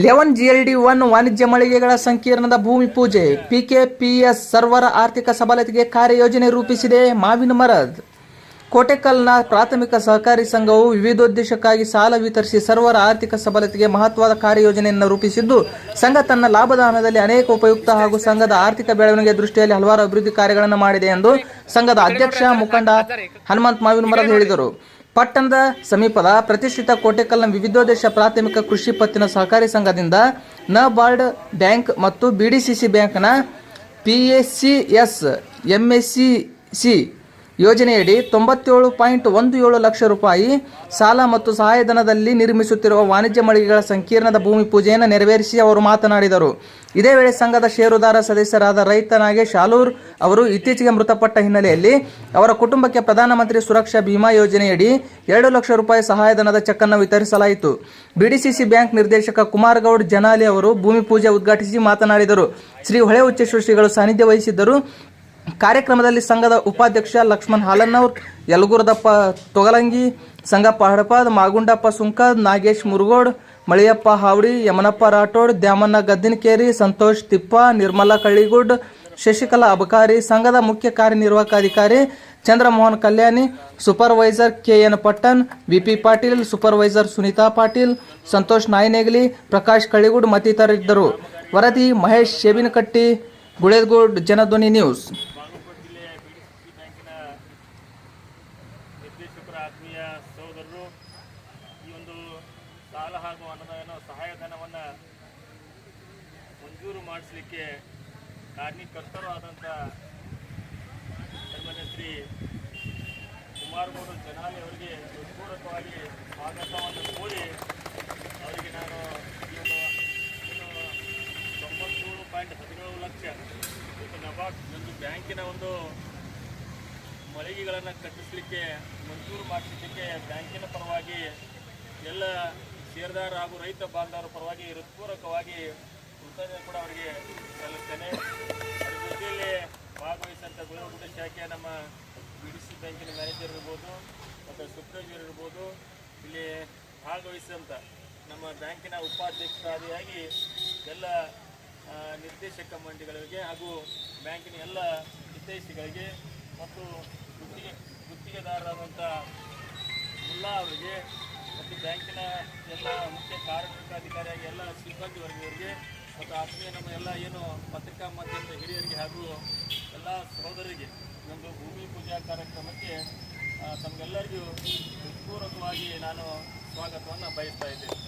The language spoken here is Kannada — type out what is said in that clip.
ಲೆವೆನ್ ಜಿಎಲ್ಡಿ ಒನ್ ವಾಣಿಜ್ಯ ಮಳಿಗೆಗಳ ಸಂಕೀರ್ಣದ ಭೂಮಿ ಪೂಜೆ ಪಿಕೆಪಿಎಸ್ ಸರ್ವರ ಆರ್ಥಿಕ ಸಬಲತೆಗೆ ಕಾರ್ಯಯೋಜನೆ ರೂಪಿಸಿದೆ ಮಾವಿನ ಮರದ್. ಕೋಟೆಕಲ್ನ ಪ್ರಾಥಮಿಕ ಸಹಕಾರಿ ಸಂಘವು ವಿವಿಧೋದ್ದೇಶಕ್ಕಾಗಿ ಸಾಲ ವಿತರಿಸಿ ಸರ್ವರ ಆರ್ಥಿಕ ಸಬಲತೆಗೆ ಮಹತ್ವದ ಕಾರ್ಯಯೋಜನೆಯನ್ನು ರೂಪಿಸಿದ್ದು, ಸಂಘ ತನ್ನ ಲಾಭದಾನದಲ್ಲಿ ಅನೇಕ ಉಪಯುಕ್ತ ಹಾಗೂ ಸಂಘದ ಆರ್ಥಿಕ ಬೆಳವಣಿಗೆ ದೃಷ್ಟಿಯಲ್ಲಿ ಹಲವಾರು ಅಭಿವೃದ್ಧಿ ಕಾರ್ಯಗಳನ್ನು ಮಾಡಿದೆ ಎಂದು ಸಂಘದ ಅಧ್ಯಕ್ಷ ಮುಖಂಡ ಹನುಮಂತ್ ಮಾವಿನ ಮರದ್ ಹೇಳಿದರು. ಪಟ್ಟಣದ ಸಮೀಪದ ಪ್ರತಿಷ್ಠಿತ ಕೋಟೆಕಲ್ನ ವಿವಿಧೋದ್ದೇಶ ಪ್ರಾಥಮಿಕ ಕೃಷಿ ಪತ್ತಿನ ಸಹಕಾರಿ ಸಂಘದಿಂದ ನಬಾರ್ಡ್ ಬ್ಯಾಂಕ್ ಮತ್ತು ಬಿಡಿಸಿಸಿ ಬ್ಯಾಂಕ್ನ P S C S MSC MSCC ಯೋಜನೆಯಡಿ ತೊಂಬತ್ತೇಳು ಪಾಯಿಂಟ್ ಒಂದು ಏಳು ಲಕ್ಷ ರೂಪಾಯಿ ಸಾಲ ಮತ್ತು ಸಹಾಯಧನದಲ್ಲಿ ನಿರ್ಮಿಸುತ್ತಿರುವ ವಾಣಿಜ್ಯ ಮಳಿಗೆಗಳ ಸಂಕೀರ್ಣದ ಭೂಮಿ ಪೂಜೆಯನ್ನು ನೆರವೇರಿಸಿ ಅವರು ಮಾತನಾಡಿದರು. ಇದೇ ವೇಳೆ ಸಂಘದ ಷೇರುದಾರ ಸದಸ್ಯರಾದ ರೈತ ನಾಗೇಶ್ ಆಲೂರ್ ಅವರು ಇತ್ತೀಚೆಗೆ ಮೃತಪಟ್ಟ ಹಿನ್ನೆಲೆಯಲ್ಲಿ ಅವರ ಕುಟುಂಬಕ್ಕೆ ಪ್ರಧಾನಮಂತ್ರಿ ಸುರಕ್ಷಾ ಬಿಮಾ ಯೋಜನೆಯಡಿ ಎರಡು ಲಕ್ಷ ರೂಪಾಯಿ ಸಹಾಯಧನದ ಚೆಕ್ ಅನ್ನು ವಿತರಿಸಲಾಯಿತು. ಬಿಡಿಸಿಸಿ ಬ್ಯಾಂಕ್ ನಿರ್ದೇಶಕ ಕುಮಾರ್ ಗೌಡ್ ಜನಾಲಿ ಅವರು ಭೂಮಿ ಪೂಜೆ ಉದ್ಘಾಟಿಸಿ ಮಾತನಾಡಿದರು. ಶ್ರೀ ಹೊಳೆ ಉಚ್ಚೇಶ್ವರ ಶ್ರೀಗಳು ಸಾನ್ನಿಧ್ಯ ವಹಿಸಿದ್ದರು. ಕಾರ್ಯಕ್ರಮದಲ್ಲಿ ಸಂಘದ ಉಪಾಧ್ಯಕ್ಷ ಲಕ್ಷ್ಮಣ್ ಹಾಲನ್ನವರ್ ಯಲಗುರದಪ್ಪ ತೊಗಲಂಗಿ ಸಂಘ ಹಡಪದ್, ಮಾಗುಂಡಪ್ಪ ಸುಂಕದ್, ನಾಗೇಶ್ ಮುರುಗೋಡ್ ಮಳಿಯಪ್ಪ ಹಾವಡಿ, ಯಮನಪ್ಪ ರಾಠೋಡ್, ದ್ಯಾಮಣ್ಣ ಗದ್ದಿನಕೇರಿ, ಸಂತೋಷ್ ತಿಪ್ಪ, ನಿರ್ಮಲಾ ಕಳ್ಳಿಗುಡ್, ಶಶಿಕಲಾ ಅಬಕಾರಿ, ಸಂಘದ ಮುಖ್ಯ ಕಾರ್ಯನಿರ್ವಾಹಕ ಅಧಿಕಾರಿ Chandramohan Kalyani, supervisor K N Pattan, VP Patil, supervisor Sunita Patil, Santosh Naynegali, Prakash Kaligud ಮತ್ತಿತರರಿದ್ದರು. ವರದಿ ಮಹೇಶ್ ಶೇಬಿನಕಟ್ಟಿ, ಗುಳೇದಗುಡ್ ಜನಧ್ವನಿ ನ್ಯೂಸ್. ಆತ್ಮೀಯ ಸಹೋದರರು, ಈ ಒಂದು ಸಾಲ ಹಾಗೂ ಅನುದಾನ ಸಹಾಯಧನವನ್ನು ಮಂಜೂರು ಮಾಡಿಸಲಿಕ್ಕೆ ಕಾರ್ಯಕರ್ತರು ಆದಂಥ ಸನ್ಮಾನ್ಯ ಶ್ರೀ ಕುಮಾರಗೌಡ ಜನಾಲಿ ಅವರಿಗೆ ಹೃತ್ಪೂರ್ವಕವಾಗಿ ಸ್ವಾಗತವನ್ನು ಕೋರಿ ಅವರಿಗೆ ನಾನು ತೊಂಬತ್ತೇಳು ಪಾಯಿಂಟ್ ಹದಿನೇಳು ಲಕ್ಷ ನಬಾರ್ಡ್ ಒಂದು ಬ್ಯಾಂಕಿನ ಒಂದು ಮಳಿಗೆಗಳನ್ನು ಕಟ್ಟಿಸಲಿಕ್ಕೆ ಮಂಜೂರು ಮಾಡಿಸಲಿಕ್ಕೆ ಬ್ಯಾಂಕಿನ ಪರವಾಗಿ ಎಲ್ಲ ಷೇರ್ದಾರ ಹಾಗೂ ರೈತ ಬಾಂಧವರ ಪರವಾಗಿ ಹೃತ್ಪೂರ್ವಕವಾಗಿ ಕೃತಜ್ಞತೆ ಕೂಡ ಅವರಿಗೆ ಸಲ್ಲಿಸ್ತೇನೆ. ಅದ್ರ ಜೊತೆಯಲ್ಲಿ ಭಾಗವಹಿಸಿದಂಥ ಗುಣಮಟ್ಟ ಶಾಖೆಯ ನಮ್ಮ ಬಿ ಡಿ ಸಿ ಬ್ಯಾಂಕಿನ ಮ್ಯಾನೇಜರ್ ಇರ್ಬೋದು, ಮತ್ತು ಸೂಪರ್ವೈಸರ್ ಇರ್ಬೋದು, ಇಲ್ಲಿ ಭಾಗವಹಿಸಿದಂಥ ನಮ್ಮ ಬ್ಯಾಂಕಿನ ಉಪಾಧ್ಯಕ್ಷರಾದಿಯಾಗಿ ಎಲ್ಲ ನಿರ್ದೇಶಕ ಮಂಡಳಿಗಳಿಗೆ ಹಾಗೂ ಬ್ಯಾಂಕಿನ ಎಲ್ಲ ಹಿತೈಷಿಗಳಿಗೆ ಮತ್ತು ಗುತ್ತಿಗೆ ಗುತ್ತಿಗೆದಾರರಾದಂಥ ಮುಲ್ಲಾ ಅವರಿಗೆ ಬ್ಯಾಂಕಿನ ಎಲ್ಲ ಮುಖ್ಯ ಕಾರ್ಯನಿರ್ವಹಣಾಧಿಕಾರಿಯಾಗಿ ಎಲ್ಲ ಸಿಬ್ಬಂದಿ ವರ್ಗದವರಿಗೆ ಮತ್ತು ಆತ್ಮೀಯ ನಮ್ಮ ಎಲ್ಲ ಏನು ಪತ್ರಿಕಾ ಮಾಧ್ಯಮದ ಹಿರಿಯರಿಗೆ ಹಾಗೂ ಎಲ್ಲ ಸಹೋದರಿಗೆ ನಮ್ಮದು ಭೂಮಿ ಪೂಜಾ ಕಾರ್ಯಕ್ರಮಕ್ಕೆ ತಮಗೆಲ್ಲರಿಗೂ ಹೃತ್ಪೂರ್ವಕವಾಗಿ ನಾನು ಸ್ವಾಗತವನ್ನು ಬಯಸ್ತಾ ಇದ್ದೇನೆ.